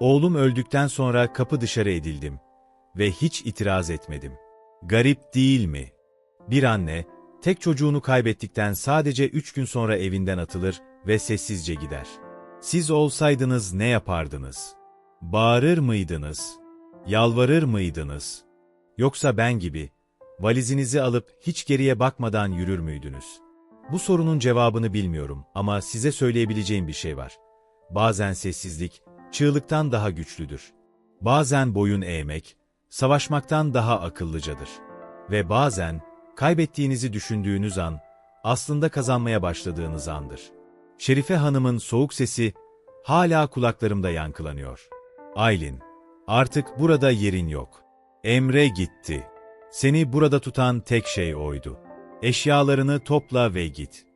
Oğlum öldükten sonra kapı dışarı edildim ve hiç itiraz etmedim. Garip değil mi? Bir anne, tek çocuğunu kaybettikten sadece üç gün sonra evinden atılır ve sessizce gider. Siz olsaydınız ne yapardınız? Bağırır mıydınız? Yalvarır mıydınız? Yoksa ben gibi, valizinizi alıp hiç geriye bakmadan yürür müydünüz? Bu sorunun cevabını bilmiyorum ama size söyleyebileceğim bir şey var. Bazen sessizlik, çığlıktan daha güçlüdür. Bazen boyun eğmek, savaşmaktan daha akıllıcadır. Ve bazen, kaybettiğinizi düşündüğünüz an, aslında kazanmaya başladığınız andır. Şerife Hanım'ın soğuk sesi, hala kulaklarımda yankılanıyor. Aylin, artık burada yerin yok. Emre gitti. Seni burada tutan tek şey oydu. Eşyalarını topla ve git.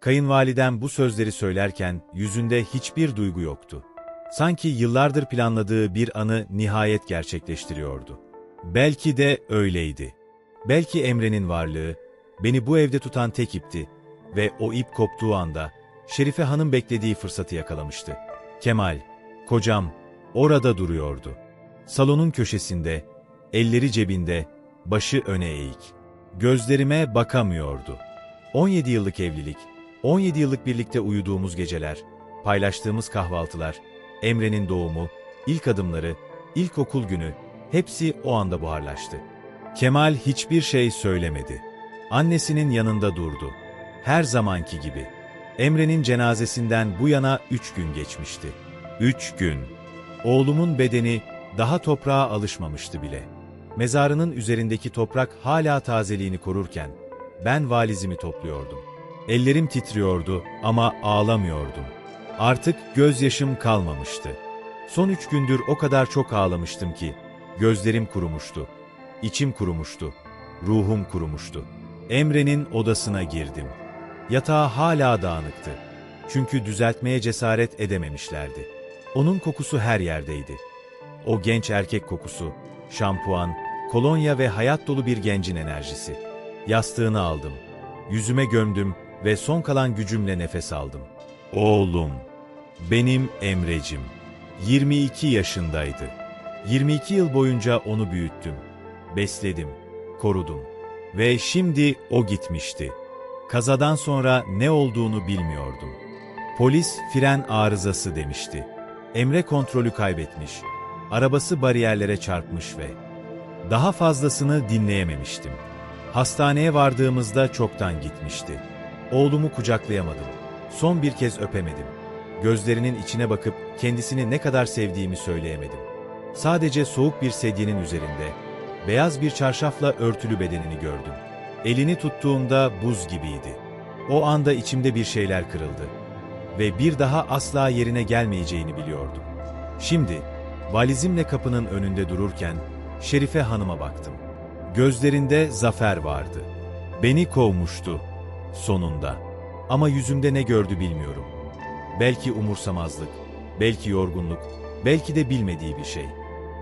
Kayınvalidem bu sözleri söylerken yüzünde hiçbir duygu yoktu. Sanki yıllardır planladığı bir anı nihayet gerçekleştiriyordu. Belki de öyleydi. Belki Emre'nin varlığı, beni bu evde tutan tek ipti ve o ip koptuğu anda Şerife Hanım beklediği fırsatı yakalamıştı. Kemal, kocam, orada duruyordu. Salonun köşesinde, elleri cebinde, başı öne eğik. Gözlerime bakamıyordu. 17 yıllık evlilik, 17 yıllık birlikte uyuduğumuz geceler, paylaştığımız kahvaltılar, Emre'nin doğumu, ilk adımları, ilkokul günü, hepsi o anda buharlaştı. Kemal hiçbir şey söylemedi. Annesinin yanında durdu. Her zamanki gibi. Emre'nin cenazesinden bu yana üç gün geçmişti. Üç gün. Oğlumun bedeni daha toprağa alışmamıştı bile. Mezarının üzerindeki toprak hala tazeliğini korurken, ben valizimi topluyordum. Ellerim titriyordu ama ağlamıyordum. Artık gözyaşım kalmamıştı. Son üç gündür o kadar çok ağlamıştım ki, gözlerim kurumuştu. İçim kurumuştu. Ruhum kurumuştu. Emre'nin odasına girdim. Yatağı hala dağınıktı. Çünkü düzeltmeye cesaret edememişlerdi. Onun kokusu her yerdeydi. O genç erkek kokusu, şampuan, kolonya ve hayat dolu bir gencin enerjisi. Yastığını aldım. Yüzüme gömdüm ve son kalan gücümle nefes aldım. Oğlum, benim Emrecim. 22 yaşındaydı. 22 yıl boyunca onu büyüttüm. Besledim, korudum. Ve şimdi o gitmişti. Kazadan sonra ne olduğunu bilmiyordum. Polis fren arızası demişti. Emre kontrolü kaybetmiş. Arabası bariyerlere çarpmış ve daha fazlasını dinleyememiştim. Hastaneye vardığımızda çoktan gitmişti. Oğlumu kucaklayamadım. Son bir kez öpemedim. Gözlerinin içine bakıp kendisini ne kadar sevdiğimi söyleyemedim. Sadece soğuk bir sedyenin üzerinde, beyaz bir çarşafla örtülü bedenini gördüm. Elini tuttuğumda buz gibiydi. O anda içimde bir şeyler kırıldı. Ve bir daha asla yerine gelmeyeceğini biliyordum. Şimdi, valizimle kapının önünde dururken, Şerife Hanım'a baktım. Gözlerinde zafer vardı. Beni kovmuştu. Sonunda. Ama yüzümde ne gördü bilmiyorum. Belki umursamazlık, belki yorgunluk, belki de bilmediği bir şey.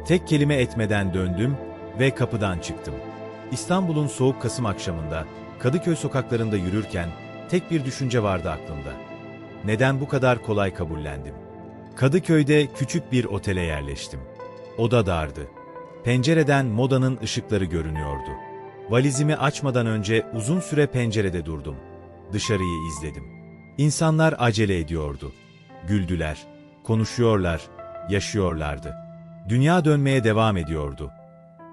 Tek kelime etmeden döndüm ve kapıdan çıktım. İstanbul'un soğuk Kasım akşamında, Kadıköy sokaklarında yürürken tek bir düşünce vardı aklımda. Neden bu kadar kolay kabullendim? Kadıköy'de küçük bir otele yerleştim. Oda dardı. Pencereden modanın ışıkları görünüyordu. Valizimi açmadan önce uzun süre pencerede durdum. Dışarıyı izledim. İnsanlar acele ediyordu. Güldüler, konuşuyorlar, yaşıyorlardı. Dünya dönmeye devam ediyordu.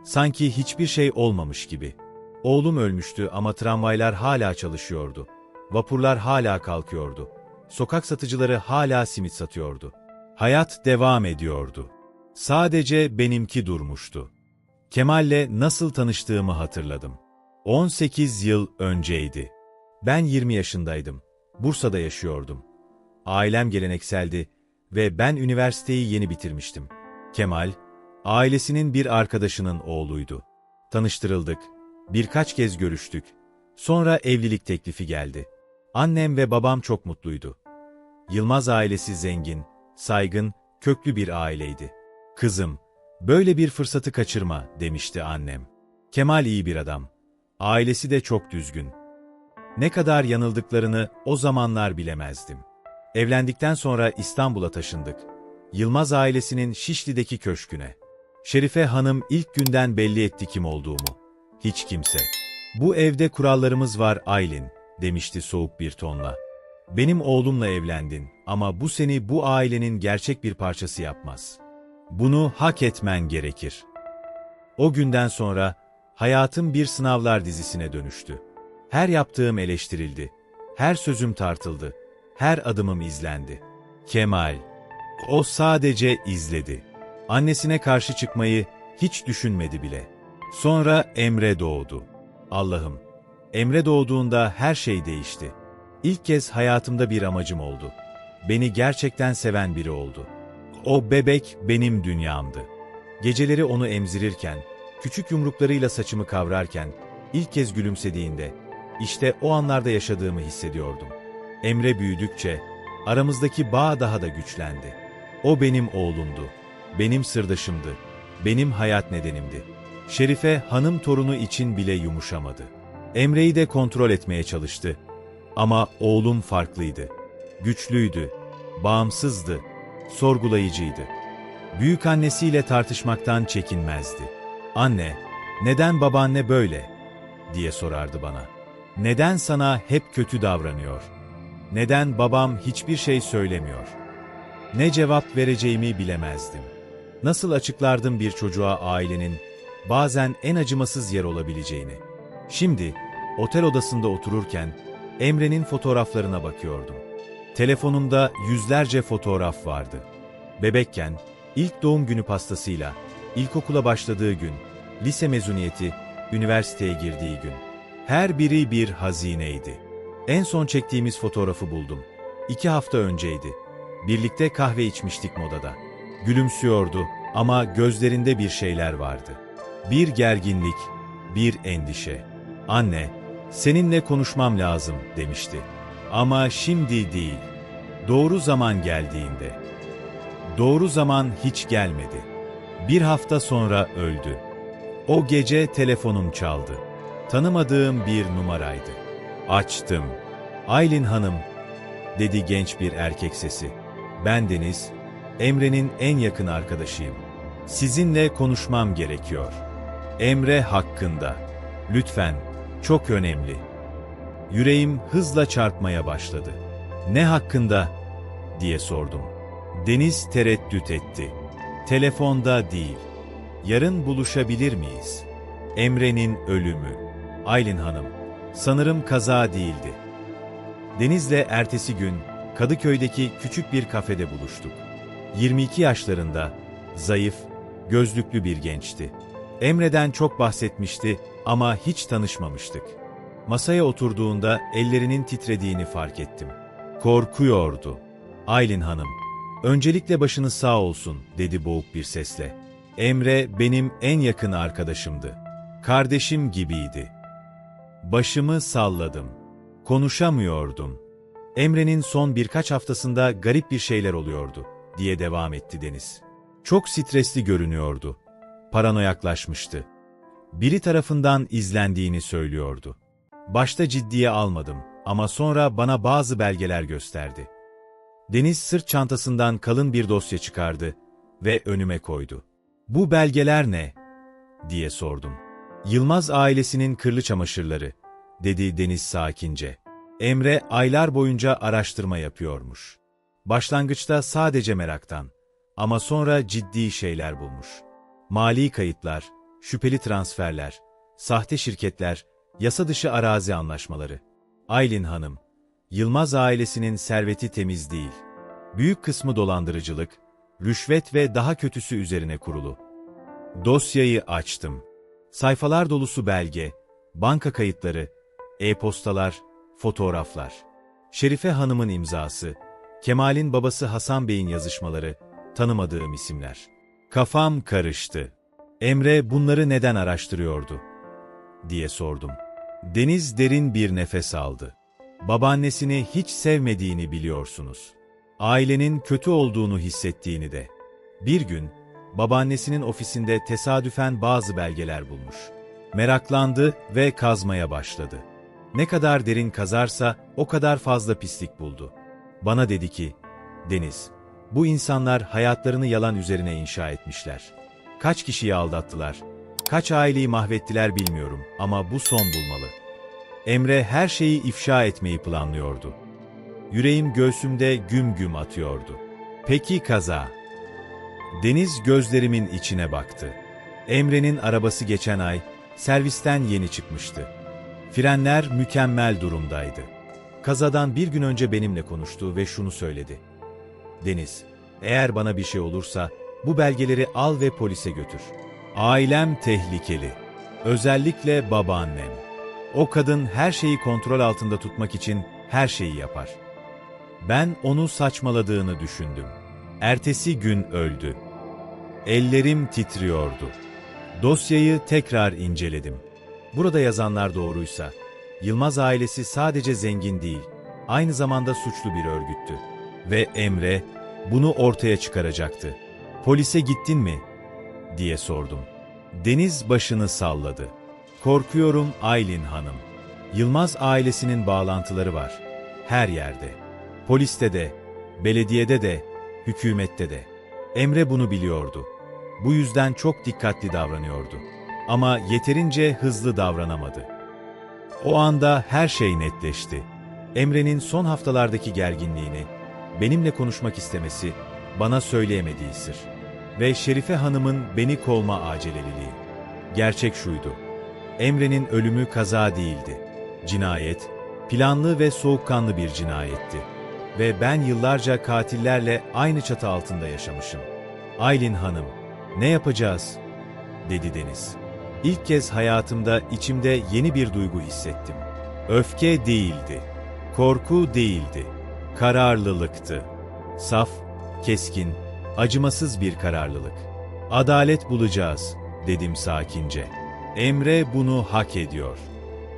Sanki hiçbir şey olmamış gibi. Oğlum ölmüştü ama tramvaylar hala çalışıyordu. Vapurlar hala kalkıyordu. Sokak satıcıları hala simit satıyordu. Hayat devam ediyordu. Sadece benimki durmuştu. Kemal'le nasıl tanıştığımı hatırladım. 18 yıl önceydi. Ben 20 yaşındaydım. Bursa'da yaşıyordum. Ailem gelenekseldi ve ben üniversiteyi yeni bitirmiştim. Kemal, ailesinin bir arkadaşının oğluydu. Tanıştırıldık, birkaç kez görüştük. Sonra evlilik teklifi geldi. Annem ve babam çok mutluydu. Yılmaz ailesi zengin, saygın, köklü bir aileydi. Kızım, böyle bir fırsatı kaçırma demişti annem. Kemal iyi bir adam. Ailesi de çok düzgün. Ne kadar yanıldıklarını o zamanlar bilemezdim. Evlendikten sonra İstanbul'a taşındık. Yılmaz ailesinin Şişli'deki köşküne. Şerife Hanım ilk günden belli etti kim olduğumu. Hiç kimse. Bu evde kurallarımız var Aylin, demişti soğuk bir tonla. Benim oğlumla evlendin ama bu seni bu ailenin gerçek bir parçası yapmaz. Bunu hak etmen gerekir. O günden sonra hayatım bir sınavlar dizisine dönüştü. Her yaptığım eleştirildi. Her sözüm tartıldı. Her adımım izlendi. Kemal. O sadece izledi. Annesine karşı çıkmayı hiç düşünmedi bile. Sonra Emre doğdu. Allah'ım, Emre doğduğunda her şey değişti. İlk kez hayatımda bir amacım oldu. Beni gerçekten seven biri oldu. O bebek benim dünyamdı. Geceleri onu emzirirken, küçük yumruklarıyla saçımı kavrarken, ilk kez gülümsediğinde, işte o anlarda yaşadığımı hissediyordum. Emre büyüdükçe, aramızdaki bağ daha da güçlendi. O benim oğlumdu, benim sırdaşımdı, benim hayat nedenimdi. Şerife hanım torunu için bile yumuşamadı. Emre'yi de kontrol etmeye çalıştı. Ama oğlum farklıydı. Güçlüydü, bağımsızdı, sorgulayıcıydı. Büyük annesiyle tartışmaktan çekinmezdi. Anne, neden babaanne böyle? diye sorardı bana. Neden sana hep kötü davranıyor? Neden babam hiçbir şey söylemiyor? Ne cevap vereceğimi bilemezdim. Nasıl açıklardım bir çocuğa ailenin bazen en acımasız yer olabileceğini? Şimdi otel odasında otururken Emre'nin fotoğraflarına bakıyordum. Telefonumda yüzlerce fotoğraf vardı. Bebekken, ilk doğum günü pastasıyla, ilkokula başladığı gün, lise mezuniyeti, üniversiteye girdiği gün. Her biri bir hazineydi. En son çektiğimiz fotoğrafı buldum. İki hafta önceydi. Birlikte kahve içmiştik modada. Gülümsüyordu ama gözlerinde bir şeyler vardı. Bir gerginlik, bir endişe. Anne, seninle konuşmam lazım demişti. Ama şimdi değil. Doğru zaman geldiğinde. Doğru zaman hiç gelmedi. Bir hafta sonra öldü. O gece telefonum çaldı. Tanımadığım bir numaraydı. Açtım. Aylin Hanım, dedi genç bir erkek sesi. Ben Deniz, Emre'nin en yakın arkadaşıyım. Sizinle konuşmam gerekiyor. Emre hakkında. Lütfen, çok önemli. Yüreğim hızla çarpmaya başladı. Ne hakkında? diye sordum. Deniz tereddüt etti. Telefonda değil. Yarın buluşabilir miyiz? Emre'nin ölümü. Aylin Hanım, sanırım kaza değildi. Deniz'le ertesi gün Kadıköy'deki küçük bir kafede buluştuk. 22 yaşlarında, zayıf, gözlüklü bir gençti. Emre'den çok bahsetmişti ama hiç tanışmamıştık. Masaya oturduğunda ellerinin titrediğini fark ettim. Korkuyordu. Aylin Hanım, öncelikle başınız sağ olsun dedi boğuk bir sesle. Emre benim en yakın arkadaşımdı. Kardeşim gibiydi. Başımı salladım. Konuşamıyordum. Emre'nin son birkaç haftasında garip bir şeyler oluyordu, diye devam etti Deniz. Çok stresli görünüyordu. Paranoyaklaşmıştı. Biri tarafından izlendiğini söylüyordu. Başta ciddiye almadım ama sonra bana bazı belgeler gösterdi. Deniz sırt çantasından kalın bir dosya çıkardı ve önüme koydu. Bu belgeler ne? diye sordum. Yılmaz ailesinin kırlı çamaşırları, dedi Deniz sakince. Emre aylar boyunca araştırma yapıyormuş. Başlangıçta sadece meraktan ama sonra ciddi şeyler bulmuş. Mali kayıtlar, şüpheli transferler, sahte şirketler, yasa dışı arazi anlaşmaları. Aylin Hanım, Yılmaz ailesinin serveti temiz değil. Büyük kısmı dolandırıcılık, rüşvet ve daha kötüsü üzerine kurulu. Dosyayı açtım. Sayfalar dolusu belge, banka kayıtları, e-postalar, fotoğraflar. Şerife Hanım'ın imzası, Kemal'in babası Hasan Bey'in yazışmaları, tanımadığım isimler. Kafam karıştı. Emre bunları neden araştırıyordu? diye sordum. Deniz derin bir nefes aldı. Babaannesini hiç sevmediğini biliyorsunuz. Ailenin kötü olduğunu hissettiğini de. Bir gün, babaannesinin ofisinde tesadüfen bazı belgeler bulmuş. Meraklandı ve kazmaya başladı. Ne kadar derin kazarsa o kadar fazla pislik buldu. Bana dedi ki, Deniz, Bu insanlar hayatlarını yalan üzerine inşa etmişler. Kaç kişiyi aldattılar, kaç aileyi mahvettiler bilmiyorum ama bu son bulmalı. Emre her şeyi ifşa etmeyi planlıyordu. Yüreğim göğsümde güm güm atıyordu. Peki kaza? Deniz gözlerimin içine baktı. Emre'nin arabası geçen ay servisten yeni çıkmıştı. Frenler mükemmel durumdaydı. Kazadan bir gün önce benimle konuştu ve şunu söyledi. Deniz, eğer bana bir şey olursa bu belgeleri al ve polise götür. Ailem tehlikeli. Özellikle babaannem. O kadın her şeyi kontrol altında tutmak için her şeyi yapar. Ben onu saçmaladığını düşündüm. Ertesi gün öldü. Ellerim titriyordu. Dosyayı tekrar inceledim. Burada yazanlar doğruysa, Yılmaz ailesi sadece zengin değil, aynı zamanda suçlu bir örgüttü. Ve Emre bunu ortaya çıkaracaktı. Polise gittin mi? diye sordum. Deniz başını salladı. Korkuyorum Aylin Hanım. Yılmaz ailesinin bağlantıları var. Her yerde. Poliste de, belediyede de, hükümette de. Emre bunu biliyordu. Bu yüzden çok dikkatli davranıyordu. Ama yeterince hızlı davranamadı. O anda her şey netleşti. Emre'nin son haftalardaki gerginliğini, benimle konuşmak istemesi, bana söyleyemediği sır. Ve Şerife Hanım'ın beni kovma aceleliliği. Gerçek şuydu. Emre'nin ölümü kaza değildi. Cinayet, planlı ve soğukkanlı bir cinayetti. Ve ben yıllarca katillerle aynı çatı altında yaşamışım. Aylin Hanım, ne yapacağız? dedi Deniz. İlk kez hayatımda içimde yeni bir duygu hissettim. Öfke değildi, korku değildi, kararlılıktı. Saf, keskin, acımasız bir kararlılık. Adalet bulacağız, dedim sakince. Emre bunu hak ediyor.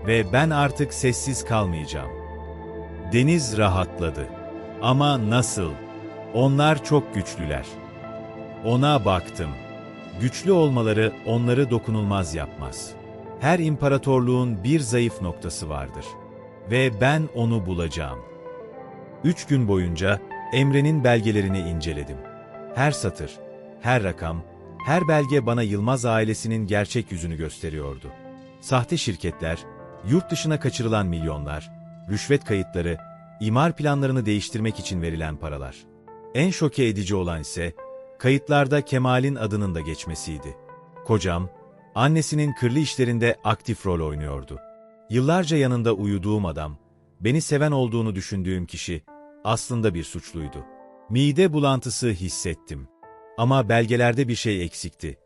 Ve ben artık sessiz kalmayacağım. Deniz rahatladı. Ama nasıl? Onlar çok güçlüler. Ona baktım. Güçlü olmaları onları dokunulmaz yapmaz. Her imparatorluğun bir zayıf noktası vardır. Ve ben onu bulacağım. Üç gün boyunca Emre'nin belgelerini inceledim. Her satır, her rakam, her belge bana Yılmaz ailesinin gerçek yüzünü gösteriyordu. Sahte şirketler, yurt dışına kaçırılan milyonlar, rüşvet kayıtları, imar planlarını değiştirmek için verilen paralar. En şoke edici olan ise, kayıtlarda Kemal'in adının da geçmesiydi. Kocam, annesinin kırlı işlerinde aktif rol oynuyordu. Yıllarca yanında uyuduğum adam, beni seven olduğunu düşündüğüm kişi, aslında bir suçluydu. Mide bulantısı hissettim. Ama belgelerde bir şey eksikti.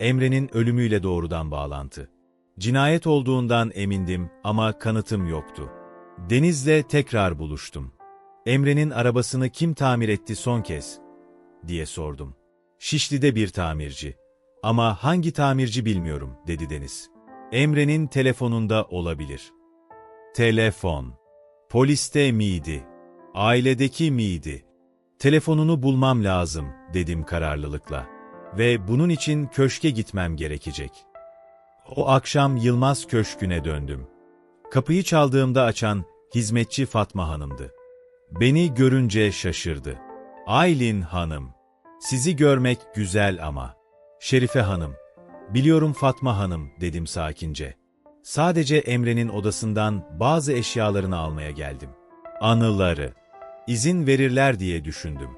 Emre'nin ölümüyle doğrudan bağlantı. Cinayet olduğundan emindim ama kanıtım yoktu. Deniz'le tekrar buluştum. Emre'nin arabasını kim tamir etti son kez? diye sordum. Şişli'de bir tamirci. Ama hangi tamirci bilmiyorum, dedi Deniz. Emre'nin telefonunda olabilir. Telefon. Poliste miydi? Ailedeki miydi? Telefonunu bulmam lazım, dedim kararlılıkla. Ve bunun için köşke gitmem gerekecek. O akşam Yılmaz Köşkü'ne döndüm. Kapıyı çaldığımda açan hizmetçi Fatma Hanım'dı. Beni görünce şaşırdı. Aylin Hanım, sizi görmek güzel ama. Şerife Hanım, biliyorum Fatma Hanım, dedim sakince. Sadece Emre'nin odasından bazı eşyalarını almaya geldim. Anıları. İzin verirler diye düşündüm.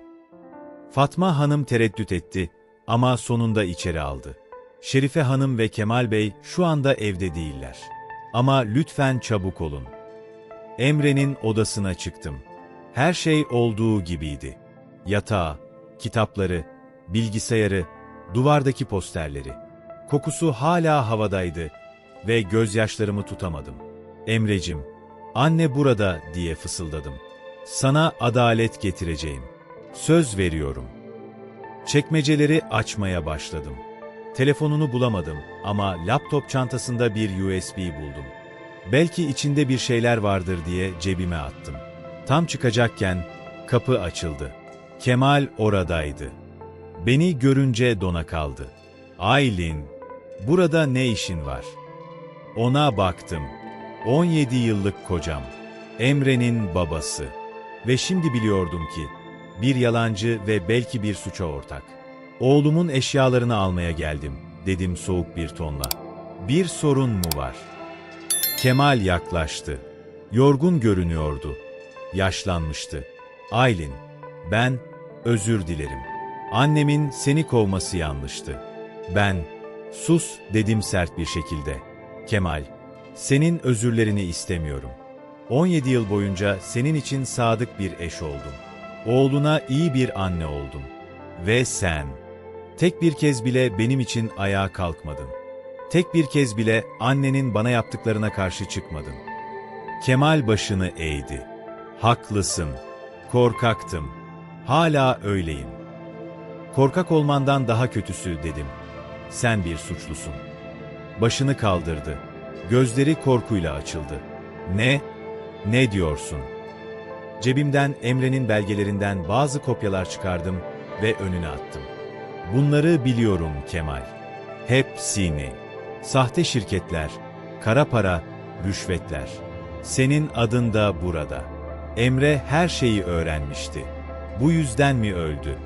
Fatma Hanım tereddüt etti ama sonunda içeri aldı. Şerife Hanım ve Kemal Bey şu anda evde değiller. Ama lütfen çabuk olun. Emre'nin odasına çıktım. Her şey olduğu gibiydi. Yatağı, kitapları, bilgisayarı, duvardaki posterleri. Kokusu hala havadaydı ve gözyaşlarımı tutamadım. Emrecim, anne burada diye fısıldadım. Sana adalet getireceğim. Söz veriyorum. Çekmeceleri açmaya başladım. Telefonunu bulamadım ama laptop çantasında bir USB buldum. Belki içinde bir şeyler vardır diye cebime attım. Tam çıkacakken kapı açıldı. Kemal oradaydı. Beni görünce dona kaldı. Aylin, burada ne işin var? Ona baktım. 17 yıllık kocam. Emre'nin babası. Ve şimdi biliyordum ki, bir yalancı ve belki bir suça ortak. Oğlumun eşyalarını almaya geldim, dedim soğuk bir tonla. Bir sorun mu var? Kemal yaklaştı. Yorgun görünüyordu. Yaşlanmıştı. Aylin, ben özür dilerim. Annemin seni kovması yanlıştı. Ben, sus dedim sert bir şekilde. Kemal, senin özürlerini istemiyorum. 17 yıl boyunca senin için sadık bir eş oldum. Oğluna iyi bir anne oldum. Ve sen, tek bir kez bile benim için ayağa kalkmadın. Tek bir kez bile annenin bana yaptıklarına karşı çıkmadın. Kemal başını eğdi. Haklısın. Korkaktım. Hala öyleyim. Korkak olmandan daha kötüsü dedim. Sen bir suçlusun. Başını kaldırdı. Gözleri korkuyla açıldı. Ne? Ne diyorsun? Cebimden Emre'nin belgelerinden bazı kopyalar çıkardım ve önüne attım. Bunları biliyorum Kemal. Hepsini. Sahte şirketler, kara para, rüşvetler. Senin adın da burada. Emre her şeyi öğrenmişti. Bu yüzden mi öldü?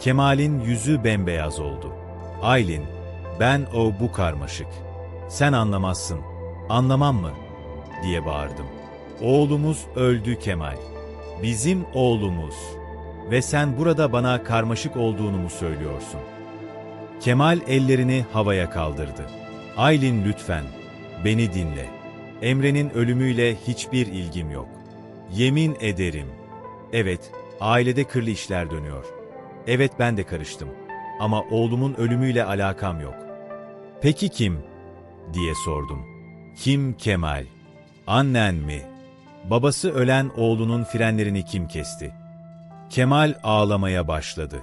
Kemal'in yüzü bembeyaz oldu. Aylin, ben o bu karmaşık. Sen anlamazsın. Anlamam mı? diye bağırdım. Oğlumuz öldü Kemal. Bizim oğlumuz. Ve sen burada bana karmaşık olduğunu mu söylüyorsun? Kemal ellerini havaya kaldırdı. Aylin lütfen, beni dinle. Emre'nin ölümüyle hiçbir ilgim yok. Yemin ederim. Evet, ailede kırlı işler dönüyor. Evet ben de karıştım. Ama oğlumun ölümüyle alakam yok. Peki kim? diye sordum. Kim Kemal? Annen mi? Babası ölen oğlunun frenlerini kim kesti? Kemal ağlamaya başladı.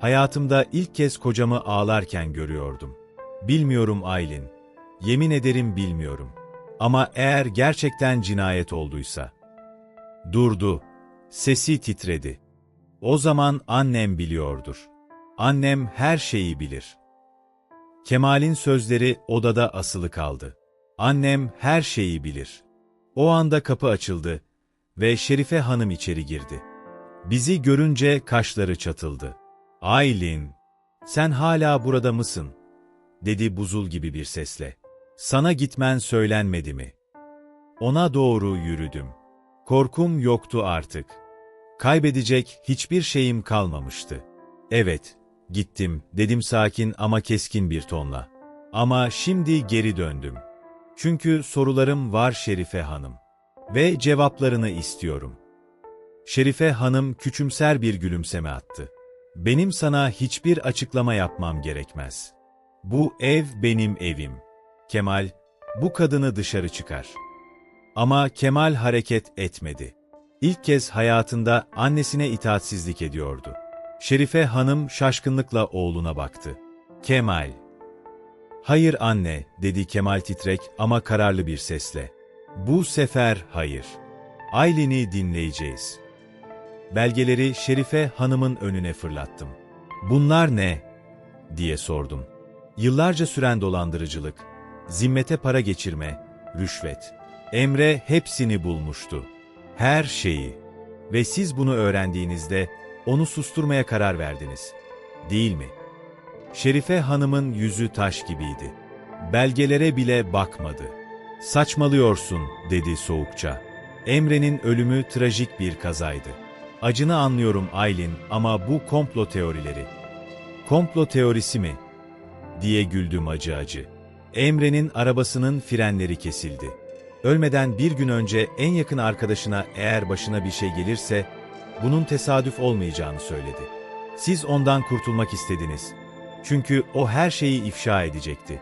Hayatımda ilk kez kocamı ağlarken görüyordum. Bilmiyorum Aylin. Yemin ederim bilmiyorum. Ama eğer gerçekten cinayet olduysa. Durdu. Sesi titredi. O zaman annem biliyordur. Annem her şeyi bilir. Kemal'in sözleri odada asılı kaldı. Annem her şeyi bilir. O anda kapı açıldı ve Şerife Hanım içeri girdi. Bizi görünce kaşları çatıldı. Aylin, sen hala burada mısın? dedi buzul gibi bir sesle. Sana gitmen söylenmedi mi? Ona doğru yürüdüm. Korkum yoktu artık. Kaybedecek hiçbir şeyim kalmamıştı. Evet, gittim, dedim sakin ama keskin bir tonla. Ama şimdi geri döndüm. Çünkü sorularım var Şerife Hanım. Ve cevaplarını istiyorum. Şerife Hanım küçümser bir gülümseme attı. Benim sana hiçbir açıklama yapmam gerekmez. Bu ev benim evim. Kemal, bu kadını dışarı çıkar. Ama Kemal hareket etmedi. İlk kez hayatında annesine itaatsizlik ediyordu. Şerife Hanım şaşkınlıkla oğluna baktı. Kemal. Hayır anne, dedi Kemal titrek ama kararlı bir sesle. Bu sefer hayır. Aylin'i dinleyeceğiz. Belgeleri Şerife Hanım'ın önüne fırlattım. Bunlar ne? diye sordum. Yıllarca süren dolandırıcılık, zimmete para geçirme, rüşvet. Emre hepsini bulmuştu. Her şeyi. Ve siz bunu öğrendiğinizde onu susturmaya karar verdiniz. Değil mi? Şerife Hanım'ın yüzü taş gibiydi. Belgelere bile bakmadı. Saçmalıyorsun, dedi soğukça. Emre'nin ölümü trajik bir kazaydı. Acını anlıyorum Aylin ama bu komplo teorileri. Komplo teorisi mi? diye güldüm acı acı. Emre'nin arabasının frenleri kesildi. Ölmeden bir gün önce en yakın arkadaşına eğer başına bir şey gelirse, bunun tesadüf olmayacağını söyledi. Siz ondan kurtulmak istediniz. Çünkü o her şeyi ifşa edecekti.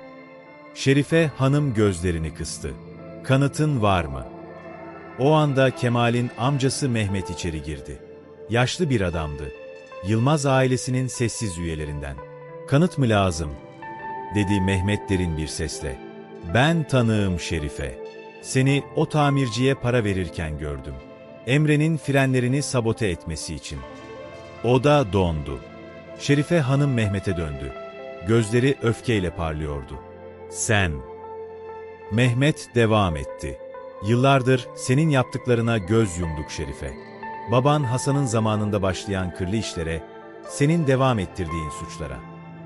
Şerife hanım gözlerini kıstı. Kanıtın var mı? O anda Kemal'in amcası Mehmet içeri girdi. Yaşlı bir adamdı. Yılmaz ailesinin sessiz üyelerinden. Kanıt mı lazım? dedi Mehmet derin bir sesle. Ben tanığım Şerife. Seni o tamirciye para verirken gördüm. Emre'nin frenlerini sabote etmesi için. O da dondu. Şerife hanım Mehmet'e döndü. Gözleri öfkeyle parlıyordu. Sen. Mehmet devam etti. Yıllardır senin yaptıklarına göz yumduk Şerife. Baban Hasan'ın zamanında başlayan kırlı işlere, senin devam ettirdiğin suçlara.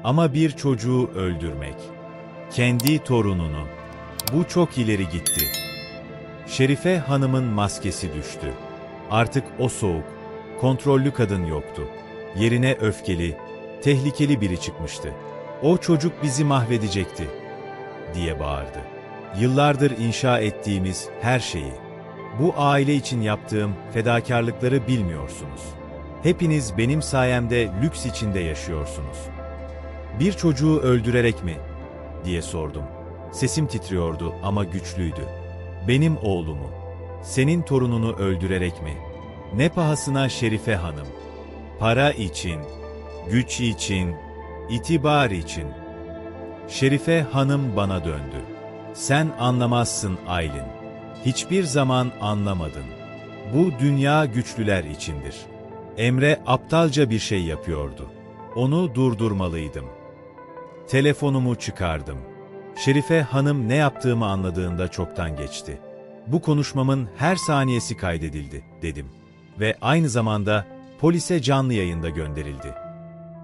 Ama bir çocuğu öldürmek, kendi torununu, bu çok ileri gitti. Şerife Hanım'ın maskesi düştü. Artık o soğuk, kontrollü kadın yoktu. Yerine öfkeli, tehlikeli biri çıkmıştı. O çocuk bizi mahvedecekti, diye bağırdı. Yıllardır inşa ettiğimiz her şeyi, bu aile için yaptığım fedakarlıkları bilmiyorsunuz. Hepiniz benim sayemde lüks içinde yaşıyorsunuz. Bir çocuğu öldürerek mi? diye sordum. Sesim titriyordu ama güçlüydü. Benim oğlumu, senin torununu öldürerek mi? Ne pahasına Şerife Hanım? Para için, güç için, itibar için. Şerife Hanım bana döndü. Sen anlamazsın Aylin. Hiçbir zaman anlamadın. Bu dünya güçlüler içindir. Emre aptalca bir şey yapıyordu. Onu durdurmalıydım. Telefonumu çıkardım. Şerife Hanım ne yaptığımı anladığında çoktan geçti. Bu konuşmamın her saniyesi kaydedildi, dedim. Ve aynı zamanda polise canlı yayında gönderildi.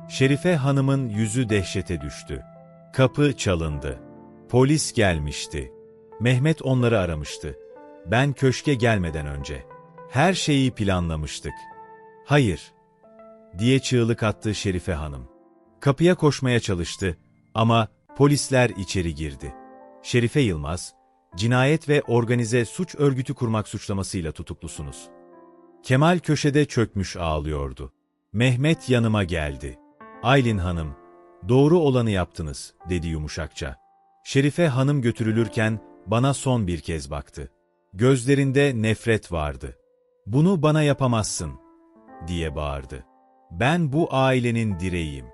Şerife Hanım'ın yüzü dehşete düştü. Kapı çalındı. Polis gelmişti. Mehmet onları aramıştı. Ben köşke gelmeden önce. Her şeyi planlamıştık. Hayır, diye çığlık attı Şerife Hanım. Kapıya koşmaya çalıştı ama polisler içeri girdi. Şerife Yılmaz, cinayet ve organize suç örgütü kurmak suçlamasıyla tutuklusunuz. Kemal köşede çökmüş ağlıyordu. Mehmet yanıma geldi. Aylin Hanım, doğru olanı yaptınız, dedi yumuşakça. Şerife Hanım götürülürken bana son bir kez baktı. Gözlerinde nefret vardı. Bunu bana yapamazsın, diye bağırdı. Ben bu ailenin direğiyim.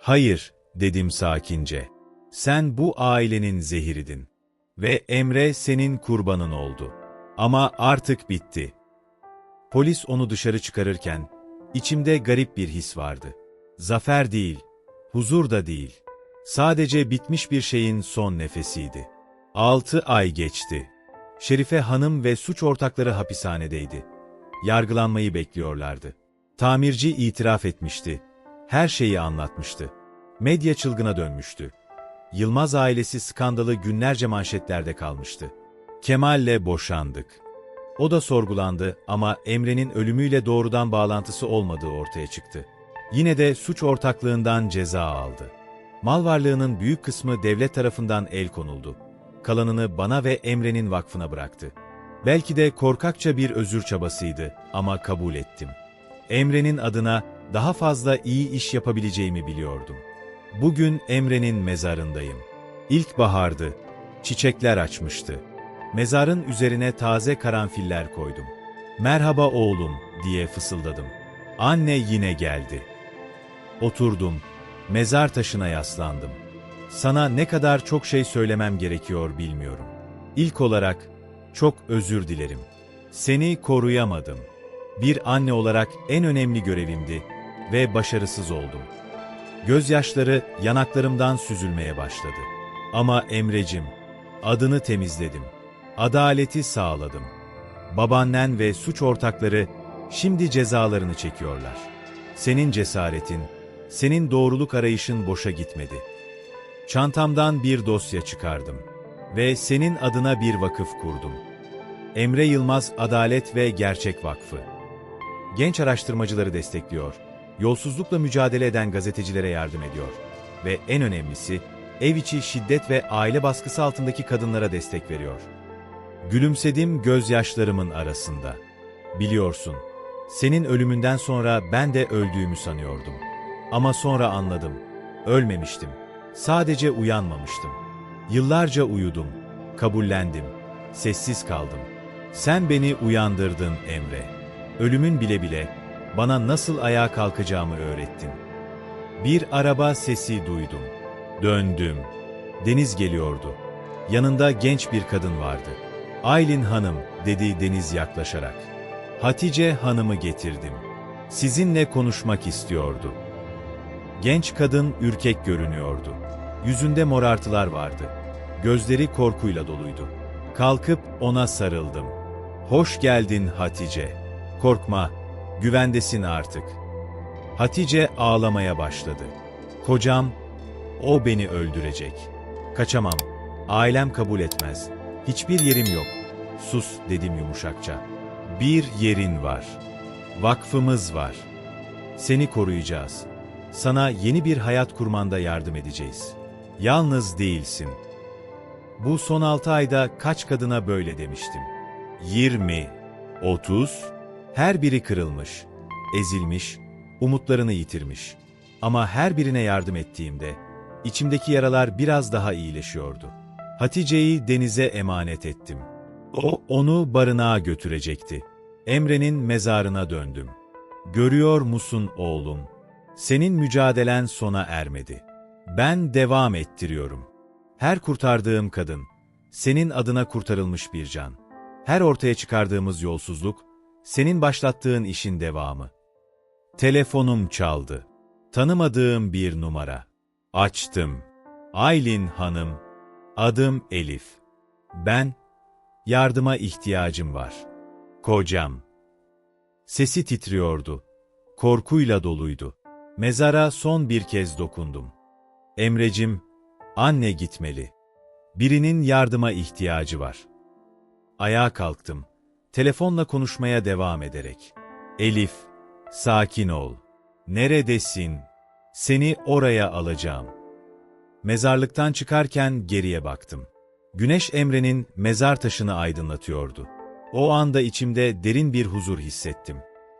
Hayır, dedim sakince. Sen bu ailenin zehiridin. Ve Emre senin kurbanın oldu. Ama artık bitti. Polis onu dışarı çıkarırken, içimde garip bir his vardı. Zafer değil, huzur da değil. Sadece bitmiş bir şeyin son nefesiydi. Altı ay geçti. Şerife Hanım ve suç ortakları hapishanedeydi. Yargılanmayı bekliyorlardı. Tamirci itiraf etmişti. Her şeyi anlatmıştı. Medya çılgına dönmüştü. Yılmaz ailesi skandalı günlerce manşetlerde kalmıştı. Kemal'le boşandık. O da sorgulandı ama Emre'nin ölümüyle doğrudan bağlantısı olmadığı ortaya çıktı. Yine de suç ortaklığından ceza aldı. Mal varlığının büyük kısmı devlet tarafından el konuldu. Kalanını bana ve Emre'nin vakfına bıraktı. Belki de korkakça bir özür çabasıydı ama kabul ettim. Emre'nin adına daha fazla iyi iş yapabileceğimi biliyordum. Bugün Emre'nin mezarındayım. İlk bahardı. Çiçekler açmıştı. Mezarın üzerine taze karanfiller koydum. Merhaba oğlum diye fısıldadım. Anne yine geldi. Oturdum. Mezar taşına yaslandım. Sana ne kadar çok şey söylemem gerekiyor bilmiyorum. İlk olarak çok özür dilerim. Seni koruyamadım. Bir anne olarak en önemli görevimdi ve başarısız oldum. Gözyaşları yanaklarımdan süzülmeye başladı. Ama Emrecim, adını temizledim. Adaleti sağladım. Babaannen ve suç ortakları şimdi cezalarını çekiyorlar. Senin cesaretin, senin doğruluk arayışın boşa gitmedi. Çantamdan bir dosya çıkardım ve senin adına bir vakıf kurdum. Emre Yılmaz Adalet ve Gerçek Vakfı. Genç araştırmacıları destekliyor, yolsuzlukla mücadele eden gazetecilere yardım ediyor ve en önemlisi ev içi şiddet ve aile baskısı altındaki kadınlara destek veriyor. Gülümsedim gözyaşlarımın arasında. Biliyorsun, senin ölümünden sonra ben de öldüğümü sanıyordum. Ama sonra anladım, ölmemiştim. Sadece uyanmamıştım. Yıllarca uyudum, kabullendim, sessiz kaldım. Sen beni uyandırdın Emre. Ölümün bile bile bana nasıl ayağa kalkacağımı öğrettin. Bir araba sesi duydum. Döndüm. Deniz geliyordu. Yanında genç bir kadın vardı. Aylin Hanım, dedi Deniz yaklaşarak. Hatice Hanım'ı getirdim. Sizinle konuşmak istiyordu. Genç kadın ürkek görünüyordu. Yüzünde morartılar vardı. Gözleri korkuyla doluydu. Kalkıp ona sarıldım. Hoş geldin Hatice. Korkma, güvendesin artık. Hatice ağlamaya başladı. Kocam, o beni öldürecek. Kaçamam. Ailem kabul etmez. Hiçbir yerim yok. Sus dedim yumuşakça. Bir yerin var. Vakfımız var. Seni koruyacağız. Sana yeni bir hayat kurmanda yardım edeceğiz. Yalnız değilsin. Bu son altı ayda kaç kadına böyle demiştim. 20, 30, her biri kırılmış, ezilmiş, umutlarını yitirmiş. Ama her birine yardım ettiğimde, içimdeki yaralar biraz daha iyileşiyordu. Hatice'yi denize emanet ettim. O, onu barınağa götürecekti. Emre'nin mezarına döndüm. Görüyor musun oğlum? Senin mücadelen sona ermedi. Ben devam ettiriyorum. Her kurtardığım kadın, senin adına kurtarılmış bir can. Her ortaya çıkardığımız yolsuzluk, senin başlattığın işin devamı. Telefonum çaldı. Tanımadığım bir numara. Açtım. Aylin Hanım. Adım Elif. Ben, yardıma ihtiyacım var. Kocam. Sesi titriyordu. Korkuyla doluydu. Mezara son bir kez dokundum. Emrecim, anne gitmeli. Birinin yardıma ihtiyacı var. Ayağa kalktım. Telefonla konuşmaya devam ederek. Elif, sakin ol. Neredesin? Seni oraya alacağım. Mezarlıktan çıkarken geriye baktım. Güneş Emre'nin mezar taşını aydınlatıyordu. O anda içimde derin bir huzur hissettim.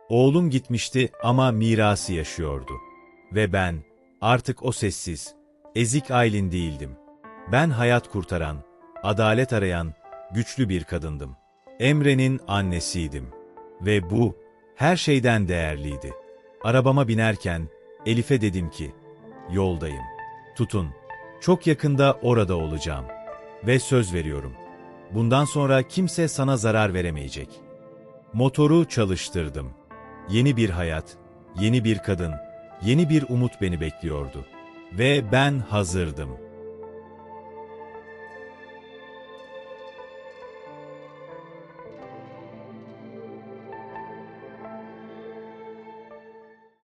Oğlum gitmişti ama mirası yaşıyordu. Ve ben artık o sessiz, ezik Aylin değildim. Ben hayat kurtaran, adalet arayan, güçlü bir kadındım. Emre'nin annesiydim. Ve bu, her şeyden değerliydi. Arabama binerken, Elif'e dedim ki, yoldayım. Tutun, çok yakında orada olacağım. Ve söz veriyorum. Bundan sonra kimse sana zarar veremeyecek. Motoru çalıştırdım. Yeni bir hayat, yeni bir kadın, yeni bir umut beni bekliyordu. Ve ben hazırdım.